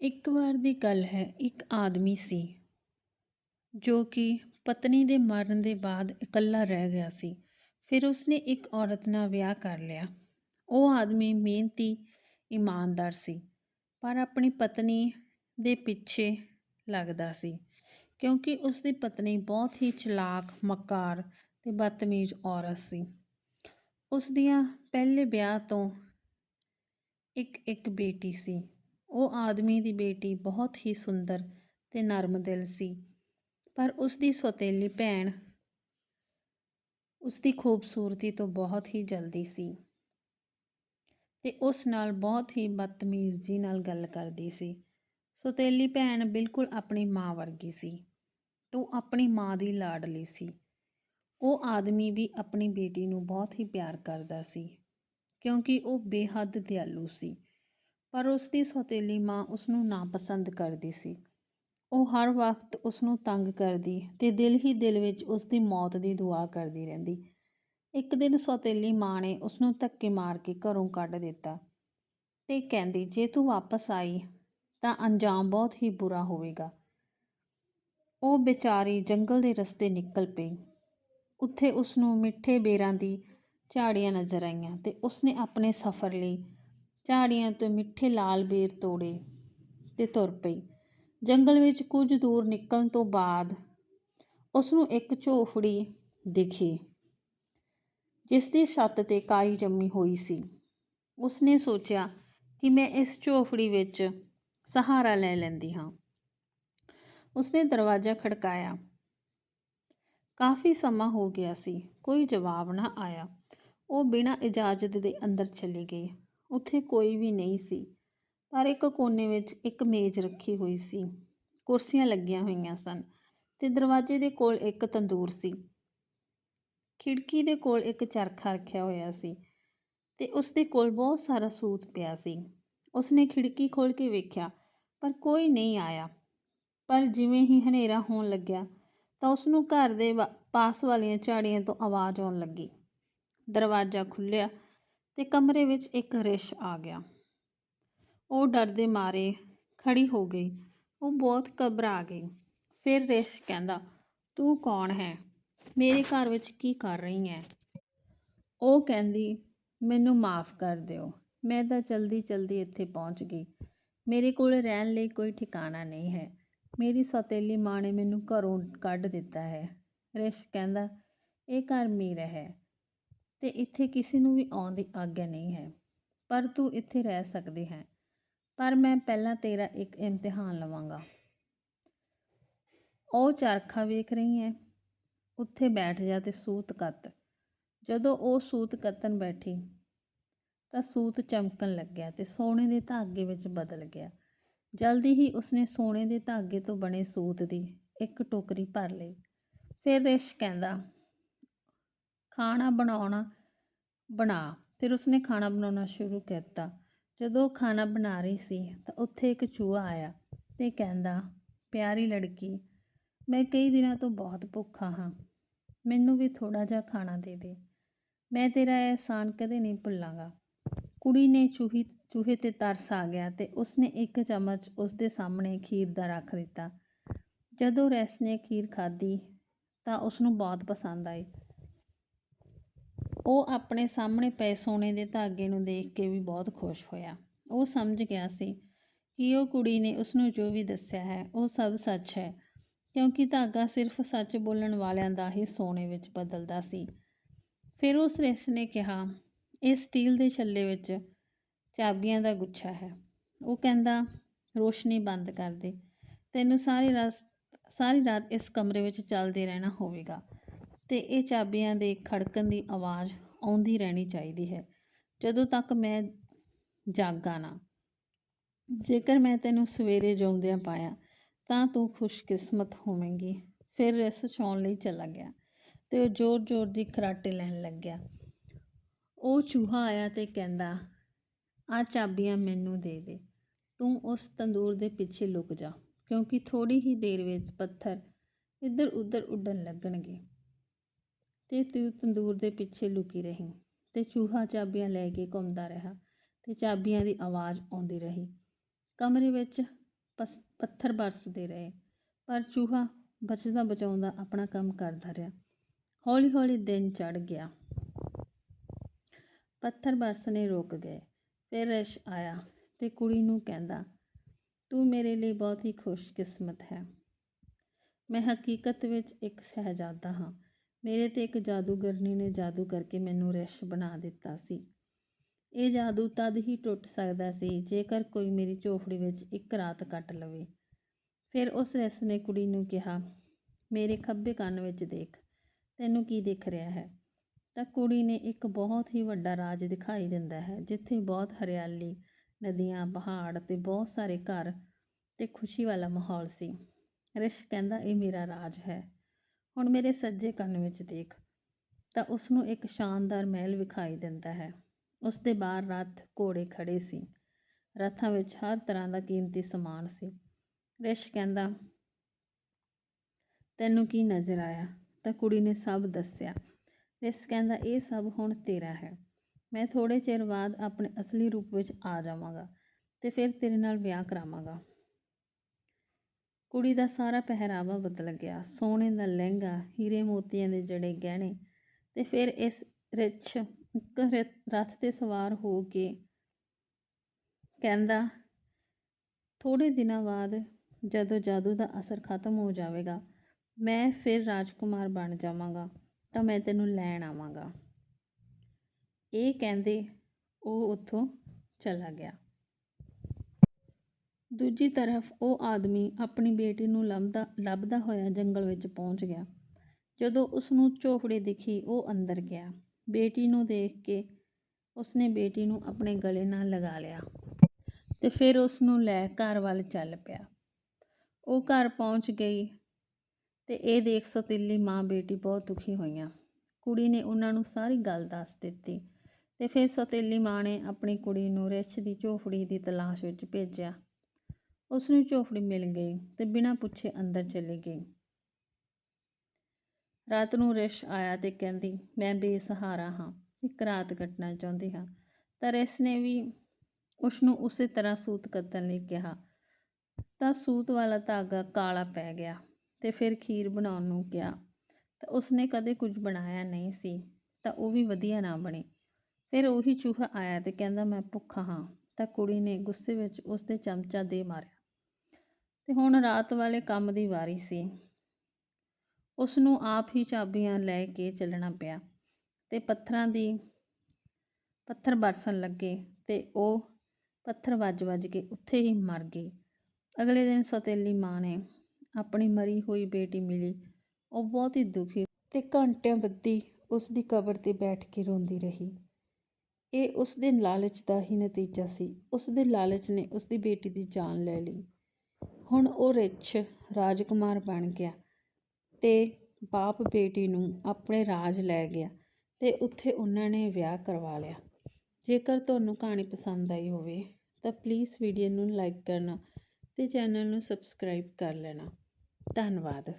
ਇੱਕ ਵਾਰ ਦੀ ਗੱਲ ਹੈ, ਇੱਕ ਆਦਮੀ ਸੀ ਜੋ ਕਿ ਪਤਨੀ ਦੇ ਮਰਨ ਦੇ ਬਾਅਦ ਇਕੱਲਾ ਰਹਿ ਗਿਆ ਸੀ। ਫਿਰ ਉਸਨੇ ਇੱਕ ਔਰਤ ਨਾਲ ਵਿਆਹ ਕਰ ਲਿਆ। ਉਹ ਆਦਮੀ ਮਿਹਨਤੀ, ਇਮਾਨਦਾਰ ਸੀ, ਪਰ ਆਪਣੀ ਪਤਨੀ ਦੇ ਪਿੱਛੇ ਲੱਗਦਾ ਸੀ ਕਿਉਂਕਿ ਉਸ ਦੀ ਪਤਨੀ ਬਹੁਤ ਹੀ ਚਲਾਕ, ਮਕਾਰ ਤੇ ਬਦਤਮੀਜ਼ ਔਰਤ ਸੀ। ਉਸ ਦੀਆਂ ਪਹਿਲੇ ਵਿਆਹ ਤੋਂ ਇੱਕ ਇੱਕ ਬੇਟੀ ਸੀ। ਉਹ ਆਦਮੀ ਦੀ ਬੇਟੀ ਬਹੁਤ ਹੀ ਸੁੰਦਰ ਤੇ ਨਰਮ ਦਿਲ ਸੀ, ਪਰ ਉਸ ਦੀ ਸੌਤੇਲੀ ਭੈਣ ਉਸ ਦੀ ਖੂਬਸੂਰਤੀ ਤੋਂ ਬਹੁਤ ਹੀ ਜਲਦੀ ਸੀ ਤੇ ਉਸ ਨਾਲ ਬਹੁਤ ਹੀ ਬਦਤਮੀਜ਼ੀ ਨਾਲ ਗੱਲ ਕਰਦੀ ਸੀ। ਸੌਤੇਲੀ ਭੈਣ ਬਿਲਕੁਲ ਆਪਣੀ ਮਾਂ ਵਰਗੀ ਸੀ, ਤੂੰ ਆਪਣੀ ਮਾਂ ਦੀ ਲਾਡਲੀ ਸੀ। ਉਹ ਆਦਮੀ ਵੀ ਆਪਣੀ ਬੇਟੀ ਨੂੰ ਬਹੁਤ ਹੀ ਪਿਆਰ ਕਰਦਾ ਸੀ, ਕਿਉਂਕਿ ਉਹ ਬੇਹੱਦ ਦਿਆਲੂ ਸੀ। ਪਰ ਉਸ ਦੀ ਸੌਤੇਲੀ ਮਾਂ ਉਸ ਨੂੰ ਨਾਪਸੰਦ ਕਰਦੀ ਸੀ। ਉਹ ਹਰ ਵਕਤ ਉਸ ਨੂੰ ਤੰਗ ਕਰਦੀ ਤੇ ਦਿਲ ਹੀ ਦਿਲ ਵਿੱਚ ਉਸ ਦੀ ਮੌਤ ਦੀ ਦੁਆ ਕਰਦੀ ਰਹਿੰਦੀ। ਇੱਕ ਦਿਨ ਸੌਤੇਲੀ ਮਾਂ ਨੇ ਉਸ ਨੂੰ ਧੱਕੇ ਮਾਰ ਕੇ ਘਰੋਂ ਕੱਢ ਦਿੱਤਾ ਤੇ ਕਹਿੰਦੀ, ਜੇ ਤੂੰ ਵਾਪਸ ਆਈ ਤਾਂ ਅੰਜਾਮ ਬਹੁਤ ਹੀ ਬੁਰਾ ਹੋਵੇਗਾ। ਉਹ ਵਿਚਾਰੀ ਜੰਗਲ ਦੇ ਰਸਤੇ ਨਿਕਲ ਪਈ। ਉੱਥੇ ਉਸ ਨੂੰ ਮਿੱਠੇ ਬੇਰਾਂ ਦੀ ਝਾੜੀਆਂ ਨਜ਼ਰ ਆਈਆਂ ਤੇ ਉਸਨੇ ਆਪਣੇ ਸਫ਼ਰ ਲਈ ਝਾੜੀਆਂ ਤੋਂ ਮਿੱਠੇ ਲਾਲ ਬੇਰ ਤੋੜੇ ਤੇ ਤੁਰ ਪਈ। ਜੰਗਲ ਵਿੱਚ ਕੁਝ ਦੂਰ ਨਿਕਲਣ ਤੋਂ ਬਾਅਦ ਉਸ ਨੂੰ ਇੱਕ ਝੋਫੜੀ ਦਿਖੀ ਜਿਸ ਦੀ ਛੱਤ ਤੇ ਕਾਈ ਜੰਮੀ ਹੋਈ ਸੀ। ਉਸਨੇ ਸੋਚਿਆ ਕਿ ਮੈਂ ਇਸ ਝੋਫੜੀ ਵਿੱਚ ਸਹਾਰਾ ਲੈ ਲੈਂਦੀ ਹਾਂ। ਉਸਨੇ ਦਰਵਾਜ਼ਾ ਖੜਕਾਇਆ। ਕਾਫੀ ਸਮਾਂ ਹੋ ਗਿਆ ਸੀ, ਕੋਈ ਜਵਾਬ ਨਾ ਆਇਆ। ਉਹ ਬਿਨਾਂ ਇਜਾਜ਼ਤ ਦੇ ਅੰਦਰ ਚਲੀ ਗਈ। ਉੱਥੇ ਕੋਈ ਵੀ ਨਹੀਂ ਸੀ। ਪਰ ਇੱਕ ਕੋਨੇ ਵਿੱਚ ਇੱਕ ਮੇਜ਼ ਰੱਖੀ ਹੋਈ ਸੀ। ਕੁਰਸੀਆਂ ਲੱਗੀਆਂ ਹੋਈਆਂ ਸਨ ਤੇ ਦਰਵਾਜ਼ੇ ਦੇ ਕੋਲ ਇੱਕ ਤੰਦੂਰ ਸੀ। ਖਿੜਕੀ ਦੇ ਕੋਲ ਇੱਕ ਚਰਖਾ ਰੱਖਿਆ ਹੋਇਆ ਸੀ ਤੇ ਉਸ ਦੇ ਕੋਲ ਬਹੁਤ ਸਾਰਾ ਸੂਤ ਪਿਆ ਸੀ। ਉਸਨੇ ਖਿੜਕੀ ਖੋਲ ਕੇ ਵੇਖਿਆ, ਪਰ ਕੋਈ ਨਹੀਂ ਆਇਆ। ਪਰ ਜਿਵੇਂ ਹੀ ਹਨੇਰਾ ਹੋਣ ਲੱਗਿਆ, ਤਾਂ ਉਸ ਨੂੰ ਘਰ ਦੇ ਪਾਸ ਵਾਲੀਆਂ ਝਾੜੀਆਂ ਤੋਂ ਆਵਾਜ਼ ਆਉਣ ਲੱਗੀ। ਦਰਵਾਜ਼ਾ ਖੁੱਲ੍ਹਿਆ ਤੇ ਕਮਰੇ ਵਿੱਚ ਇੱਕ ਰਿਸ਼ ਆ ਗਿਆ। ਉਹ ਡਰ ਦੇ ਮਾਰੇ ਖੜੀ ਹੋ ਗਈ। ਉਹ ਬਹੁਤ ਘਬਰਾ ਗਈ। ਫਿਰ ਰਿਸ਼ ਕਹਿੰਦਾ, ਤੂੰ ਕੌਣ ਹੈ? ਮੇਰੇ ਘਰ ਵਿੱਚ ਕੀ ਕਰ ਰਹੀ ਹੈ? ਉਹ ਕਹਿੰਦੀ, ਮੈਨੂੰ ਮਾਫ ਕਰ ਦਿਓ। ਮੈਂ ਤਾਂ ਜਲਦੀ ਜਲਦੀ ਇੱਥੇ ਪਹੁੰਚ ਗਈ। ਮੇਰੇ ਕੋਲ ਰਹਿਣ ਲਈ ਕੋਈ ਠਿਕਾਣਾ ਨਹੀਂ ਹੈ। ਮੇਰੀ ਸੌਤੇਲੀ ਮਾਂ ਨੇ ਮੈਨੂੰ ਘਰੋਂ ਕੱਢ ਦਿੱਤਾ ਹੈ। ਰਿਸ਼ ਕਹਿੰਦਾ, ਇਹ ਘਰ ਮੇਰਾ ਹੈ। ਤੇ ਇੱਥੇ ਕਿਸੇ ਨੂੰ ਵੀ ਆਉਣ ਦੀ ਆਗਿਆ ਨਹੀਂ ਹੈ। ਪਰ ਤੂੰ ਇੱਥੇ ਰਹਿ ਸਕਦੀ ਹੈ। ਪਰ ਮੈਂ ਪਹਿਲਾਂ ਤੇਰਾ ਇੱਕ ਇਮਤਿਹਾਨ ਲਵਾਂਗਾ। ਉਹ ਚਰਖਾ ਵੇਖ ਰਹੀ ਹੈ। ਉੱਥੇ ਬੈਠ ਜਾ ਤੇ ਸੂਤ ਕੱਤ। ਜਦੋਂ ਉਹ ਸੂਤ ਕੱਤਣ ਬੈਠੀ, ਤਾਂ ਸੂਤ ਚਮਕਣ ਲੱਗਿਆ ਤੇ ਸੋਨੇ ਦੇ ਧਾਗੇ ਵਿੱਚ ਬਦਲ ਗਿਆ। ਜਲਦੀ ਹੀ ਉਸਨੇ ਸੋਨੇ ਦੇ ਧਾਗੇ ਤੋਂ ਬਣੇ ਸੂਤ ਦੀ ਇੱਕ ਟੋਕਰੀ ਭਰ ਲਈ। ਫਿਰ ਰਿਸ਼ ਕਹਿੰਦਾ ਖਾਣਾ ਬਣਾਉਣਾ ਬਣਾ। ਫਿਰ ਉਸਨੇ ਖਾਣਾ ਬਣਾਉਣਾ ਸ਼ੁਰੂ ਕੀਤਾ। ਜਦੋਂ ਖਾਣਾ ਬਣਾ ਰਹੀ ਸੀ, ਤਾਂ ਉੱਥੇ ਇੱਕ ਚੂਹਾ ਆਇਆ ਤੇ ਕਹਿੰਦਾ, ਪਿਆਰੀ ਲੜਕੀ, ਮੈਂ ਕਈ ਦਿਨਾਂ ਤੋਂ ਬਹੁਤ ਭੁੱਖਾ ਹਾਂ। ਮੈਨੂੰ ਵੀ ਥੋੜਾ ਜਿਹਾ ਖਾਣਾ ਦੇ ਦੇ। ਮੈਂ ਤੇਰਾ ਇਹਸਾਨ ਕਦੇ ਨਹੀਂ ਭੁੱਲਾਂਗਾ ਕੁੜੀ ਨੇ ਚੂਹੀ, ਚੂਹੇ ਤੇ ਤਰਸ ਆ ਗਿਆ ਤੇ ਉਸਨੇ ਇੱਕ ਚਮਚ ਉਸਦੇ ਸਾਹਮਣੇ ਖੀਰ ਦਾ ਰੱਖ ਦਿੱਤਾ। ਜਦੋਂ ਰੈਸ ਨੇ ਖੀਰ ਖਾਧੀ, ਤਾਂ ਉਸ ਨੂੰ ਬਹੁਤ ਪਸੰਦ ਆਈ। ਉਹ ਆਪਣੇ ਸਾਹਮਣੇ ਪਏ ਸੋਨੇ ਦੇ ਧਾਗੇ ਨੂੰ ਦੇਖ ਕੇ ਵੀ ਬਹੁਤ ਖੁਸ਼ ਹੋਇਆ। ਉਹ ਸਮਝ ਗਿਆ ਸੀ ਕਿ ਉਹ ਕੁੜੀ ਨੇ ਉਸ ਨੂੰ ਜੋ ਵੀ ਦੱਸਿਆ ਹੈ, ਉਹ ਸਭ ਸੱਚ ਹੈ, ਕਿਉਂਕਿ ਧਾਗਾ ਸਿਰਫ ਸੱਚ ਬੋਲਣ ਵਾਲਿਆਂ ਦਾ ਹੀ ਸੋਨੇ ਵਿੱਚ ਬਦਲਦਾ ਸੀ। ਫਿਰ ਉਸ ਰਿਸ਼ ਨੇ ਕਿਹਾ, ਇਹ ਸਟੀਲ ਦੇ ਛੱਲੇ ਵਿੱਚ ਚਾਬੀਆਂ ਦਾ ਗੁੱਛਾ ਹੈ। ਉਹ ਕਹਿੰਦਾ, ਰੋਸ਼ਨੀ ਬੰਦ ਕਰ ਦੇ। ਤੈਨੂੰ ਸਾਰੀ ਰਾਤ ਸਾਰੀ ਰਾਤ ਇਸ ਕਮਰੇ ਵਿੱਚ ਚੱਲਦੇ ਰਹਿਣਾ ਹੋਵੇਗਾ। ਤੇ ਇਹ ਚਾਬੀਆਂ ਦੇ ਖੜਕਣ ਦੀ ਆਵਾਜ਼ ਆਉਂਦੀ ਰਹਿਣੀ ਚਾਹੀਦੀ ਹੈ। ਜਦੋਂ ਤੱਕ ਮੈਂ ਜਾਗਾ ਨਾ, ਜੇਕਰ ਮੈਂ ਤੈਨੂੰ ਸਵੇਰੇ ਜਿਉਂਦਿਆਂ ਪਾਇਆ, ਤਾਂ ਤੂੰ ਖੁਸ਼ਕਿਸਮਤ ਹੋਵੇਂਗੀ। ਫਿਰ ਰਿਸ ਛਾਉਣ ਲਈ ਚਲਾ ਗਿਆ ਤੇ ਉਹ ਜ਼ੋਰ-ਜ਼ੋਰ ਦੀ ਖਰਾਟੇ ਲੈਣ ਲੱਗਿਆ। ਉਹ ਚੂਹਾ ਆਇਆ ਤੇ ਕਹਿੰਦਾ, ਆ ਚਾਬੀਆਂ ਮੈਨੂੰ ਦੇ ਦੇ। ਤੂੰ ਉਸ ਤੰਦੂਰ ਦੇ ਪਿੱਛੇ ਲੁਕ ਜਾ, ਕਿਉਂਕਿ ਥੋੜੀ ਹੀ ਦੇਰ ਵਿੱਚ ਪੱਥਰ ਇੱਧਰ ਉੱਧਰ ਉੱਡਣ ਲੱਗਣਗੇ। ਤੇ ਤੂੰ ਤੰਦੂਰ ਦੇ ਪਿੱਛੇ ਲੁਕੀ ਰਹੀ ਤੇ ਚੂਹਾ ਚਾਬੀਆਂ ਲੈ ਕੇ ਘੁੰਮਦਾ ਰਿਹਾ ਤੇ ਚਾਬੀਆਂ ਦੀ ਆਵਾਜ਼ ਆਉਂਦੀ ਰਹੀ। ਕਮਰੇ ਵਿੱਚ ਪਸ, ਪੱਥਰ ਬਰਸਦੇ ਰਹੇ, ਪਰ ਚੂਹਾ ਬਚਦਾ ਬਚਾਉਂਦਾ ਆਪਣਾ ਕੰਮ ਕਰਦਾ ਰਿਹਾ। ਹੌਲੀ ਹੌਲੀ ਦਿਨ ਚੜ ਗਿਆ। ਪੱਥਰ ਬਰਸਣੇ ਰੁਕ ਗਏ। ਫਿਰ ਰਸ਼ ਆਇਆ ਤੇ ਕੁੜੀ ਨੂੰ ਕਹਿੰਦਾ, ਤੂੰ ਮੇਰੇ ਲਈ ਬਹੁਤ ਹੀ ਖੁਸ਼ਕਿਸਮਤ ਹੈ। ਮੈਂ ਹਕੀਕਤ ਵਿੱਚ ਇੱਕ ਸ਼ਹਿਜ਼ਾਦਾ ਹਾਂ। ਮੇਰੇ ਤੇ ਇੱਕ ਜਾਦੂਗਰਨੀ ਨੇ ਜਾਦੂ ਕਰਕੇ ਮੈਨੂੰ ਰਿਸ਼ ਬਣਾ ਦਿੱਤਾ ਸੀ। ਇਹ ਜਾਦੂ ਤਦ ਹੀ ਟੁੱਟ ਸਕਦਾ ਸੀ ਜੇਕਰ ਕੋਈ ਮੇਰੀ ਝੋਪੜੀ ਵਿੱਚ ਇੱਕ ਰਾਤ ਕੱਟ ਲਵੇ। ਫਿਰ ਉਸ ਰਿਸ ਨੇ ਕੁੜੀ ਨੂੰ ਕਿਹਾ, ਮੇਰੇ ਖੱਬੇ ਕੰਨ ਵਿੱਚ ਦੇਖ, ਤੈਨੂੰ ਕੀ ਦਿਖ ਰਿਹਾ ਹੈ? ਤਾਂ ਕੁੜੀ ਨੇ ਇੱਕ ਬਹੁਤ ਹੀ ਵੱਡਾ ਰਾਜ ਦਿਖਾਈ ਦਿੰਦਾ ਹੈ, ਜਿੱਥੇ ਬਹੁਤ ਹਰਿਆਲੀ, ਨਦੀਆਂ, ਪਹਾੜ ਤੇ ਬਹੁਤ ਸਾਰੇ ਘਰ ਤੇ ਖੁਸ਼ੀ ਵਾਲਾ ਮਾਹੌਲ ਸੀ। ਰਿਸ਼ ਕਹਿੰਦਾ, ਇਹ ਮੇਰਾ ਰਾਜ ਹੈ। ਹੁਣ ਮੇਰੇ ਸੱਜੇ ਕੰਨ ਵਿੱਚ ਦੇਖ, ਤਾਂ ਉਸ ਨੂੰ ਇੱਕ ਸ਼ਾਨਦਾਰ ਮਹਿਲ ਵਿਖਾਈ ਦਿੰਦਾ ਹੈ। ਉਸ ਦੇ ਬਾਹਰ ਰੱਥ ਘੋੜੇ ਖੜੇ ਸੀ। ਰੱਥਾਂ ਵਿੱਚ ਹਰ ਤਰ੍ਹਾਂ ਦਾ ਕੀਮਤੀ ਸਮਾਨ ਸੀ। ਰਿਸ਼ ਕਹਿੰਦਾ, ਤੈਨੂੰ ਕੀ ਨਜ਼ਰ ਆਇਆ? ਤਾਂ ਕੁੜੀ ਨੇ ਸਭ ਦੱਸਿਆ। ਰਿਸ਼ ਕਹਿੰਦਾ, ਇਹ ਸਭ ਹੁਣ ਤੇਰਾ ਹੈ। ਮੈਂ ਥੋੜੇ ਚਿਰ ਬਾਅਦ ਆਪਣੇ ਅਸਲੀ ਰੂਪ ਵਿੱਚ ਆ ਜਾਵਾਂਗਾ ਤੇ ਫਿਰ ਤੇਰੇ ਨਾਲ ਵਿਆਹ ਕਰਾਵਾਂਗਾ। ਕੁੜੀ ਦਾ ਸਾਰਾ ਪਹਿਰਾਵਾ ਬਦਲ ਗਿਆ। ਸੋਨੇ ਦਾ ਲਹਿੰਗਾ, ਹੀਰੇ ਮੋਤੀਆਂ ਦੇ ਜੜੇ ਗਹਿਣੇ ਤੇ ਫਿਰ ਇਸ ਰਿਛ ਇੱਕ ਰਿ- ਤੇ ਸਵਾਰ ਹੋ ਕੇ ਕਹਿੰਦਾ ਥੋੜੇ ਦਿਨਾਂ ਬਾਅਦ ਜਦੋਂ ਜਾਦੂ ਦਾ ਅਸਰ ਖਤਮ ਹੋ ਜਾਵੇਗਾ, ਮੈਂ ਫਿਰ ਰਾਜਕੁਮਾਰ ਬਣ ਜਾਵਾਂਗਾ, ਤਾਂ ਮੈਂ ਤੈਨੂੰ ਲੈਣ ਆਵਾਂਗਾ। ਇਹ ਕਹਿੰਦੇ ਉਹ ਉੱਥੋਂ ਚਲਾ ਗਿਆ। ਦੂਜੀ ਤਰਫ ਉਹ ਆਦਮੀ ਆਪਣੀ ਬੇਟੀ ਨੂੰ ਲੱਭਦਾ ਲੱਭਦਾ ਹੋਇਆ ਜੰਗਲ ਵਿੱਚ ਪਹੁੰਚ ਗਿਆ। ਜਦੋਂ ਉਸ ਨੂੰ ਝੋਪੜੀ ਦਿਖੀ, ਉਹ ਅੰਦਰ ਗਿਆ। ਬੇਟੀ ਨੂੰ ਦੇਖ ਕੇ ਉਸਨੇ ਬੇਟੀ ਨੂੰ ਆਪਣੇ ਗਲੇ ਨਾਲ ਲਗਾ ਲਿਆ ਤੇ ਫਿਰ ਉਸ ਨੂੰ ਲੈ ਘਰ ਵੱਲ ਚੱਲ ਪਿਆ। ਉਹ ਘਰ ਪਹੁੰਚ ਗਈ ਤੇ ਇਹ ਦੇਖ ਸੋਤੀਲੀ ਮਾਂ ਬੇਟੀ ਬਹੁਤ ਦੁਖੀ ਹੋਈਆਂ। ਕੁੜੀ ਨੇ ਉਹਨਾਂ ਨੂੰ ਸਾਰੀ ਗੱਲ ਦੱਸ ਦਿੱਤੀ ਤੇ ਫਿਰ ਸੋਤੀਲੀ ਮਾਂ ਨੇ ਆਪਣੀ ਕੁੜੀ ਨੂੰ ਰਿਛ ਦੀ ਝੋਪੜੀ ਦੀ ਤਲਾਸ਼ ਵਿੱਚ ਭੇਜਿਆ। ਉਸ ਨੂੰ ਝੋਪੜੀ ਮਿਲ ਗਈ ਤੇ ਬਿਨਾਂ ਪੁੱਛੇ ਅੰਦਰ ਚਲੀ ਗਈ। ਰਾਤ ਨੂੰ ਰਿਸ਼ ਆਇਆ ਤੇ ਕਹਿੰਦੀ, ਮੈਂ ਬੇਸਹਾਰਾ ਹਾਂ, ਇੱਕ ਰਾਤ ਕੱਟਣਾ ਚਾਹੁੰਦੀ ਹਾਂ। ਤਾਂ ਰਿਸ਼ ਨੇ ਵੀ ਉਸ ਨੂੰ ਉਸੇ ਤਰ੍ਹਾਂ ਸੂਤ ਕੱਤਣ ਲਈ ਕਿਹਾ। ਤਾਂ ਸੂਤ ਵਾਲਾ ਧਾਗਾ ਕਾਲਾ ਪੈ ਗਿਆ ਤੇ ਫਿਰ ਖੀਰ ਬਣਾਉਣ ਨੂੰ ਕਿਹਾ। ਤਾਂ ਉਸਨੇ ਕਦੇ ਕੁਝ ਬਣਾਇਆ ਨਹੀਂ ਸੀ, ਤਾਂ ਉਹ ਵੀ ਵਧੀਆ ਨਾ ਬਣੀ। ਫਿਰ ਉਹੀ ਚੂਹਾ ਆਇਆ ਤੇ ਕਹਿੰਦਾ, ਮੈਂ ਭੁੱਖਾ ਹਾਂ। ਤਾਂ ਕੁੜੀ ਨੇ ਗੁੱਸੇ ਵਿੱਚ ਉਸ ਦੇ ਚਮਚਾ ਦੇ ਮਾਰਿਆ। ਤੇ ਹੁਣ ਰਾਤ ਵਾਲੇ ਕੰਮ ਦੀ ਵਾਰੀ ਸੀ। ਉਸ ਨੂੰ ਆਪ ਹੀ ਚਾਬੀਆਂ ਲੈ ਕੇ ਚੱਲਣਾ ਪਿਆ ਤੇ ਪੱਥਰਾਂ ਦੀ, ਪੱਥਰ ਬਰਸਣ ਲੱਗੇ ਤੇ ਉਹ ਪੱਥਰ ਵੱਜ-ਵੱਜ ਕੇ ਉੱਥੇ ਹੀ ਮਰ ਗਈ। ਅਗਲੇ ਦਿਨ ਸੌਤੇਲੀ ਮਾਂ ਨੇ ਆਪਣੀ ਮਰੀ ਹੋਈ ਬੇਟੀ ਮਿਲੀ। ਉਹ ਬਹੁਤ ਹੀ ਦੁਖੀ ਤੇ ਘੰਟਿਆਂ ਬੱਧੀ ਉਸ ਦੀ ਕਬਰ ਤੇ ਬੈਠ ਕੇ ਰੋਂਦੀ ਰਹੀ। ਇਹ ਉਸ ਦੇ ਲਾਲਚ ਦਾ ਹੀ ਨਤੀਜਾ ਸੀ। ਉਸ ਦੇ ਲਾਲਚ ਨੇ ਉਸ ਦੀ ਬੇਟੀ ਦੀ ਜਾਨ ਲੈ ਲਈ। ਹੁਣ ਉਹ ਰਿਛ ਰਾਜਕੁਮਾਰ ਬਣ ਗਿਆ ਤੇ ਬਾਪ ਬੇਟੀ ਨੂੰ ਆਪਣੇ ਰਾਜ ਲੈ ਗਿਆ ਤੇ ਉੱਥੇ ਉਹਨਾਂ ਨੇ ਵਿਆਹ ਕਰਵਾ ਲਿਆ। ਜੇਕਰ ਤੁਹਾਨੂੰ ਕਹਾਣੀ ਪਸੰਦ ਆਈ ਹੋਵੇ ਤਾਂ ਪਲੀਜ਼ ਵੀਡੀਓ ਨੂੰ ਲਾਈਕ ਕਰਨਾ ਤੇ ਚੈਨਲ ਨੂੰ ਸਬਸਕ੍ਰਾਈਬ ਕਰ ਲੈਣਾ। ਧੰਨਵਾਦ।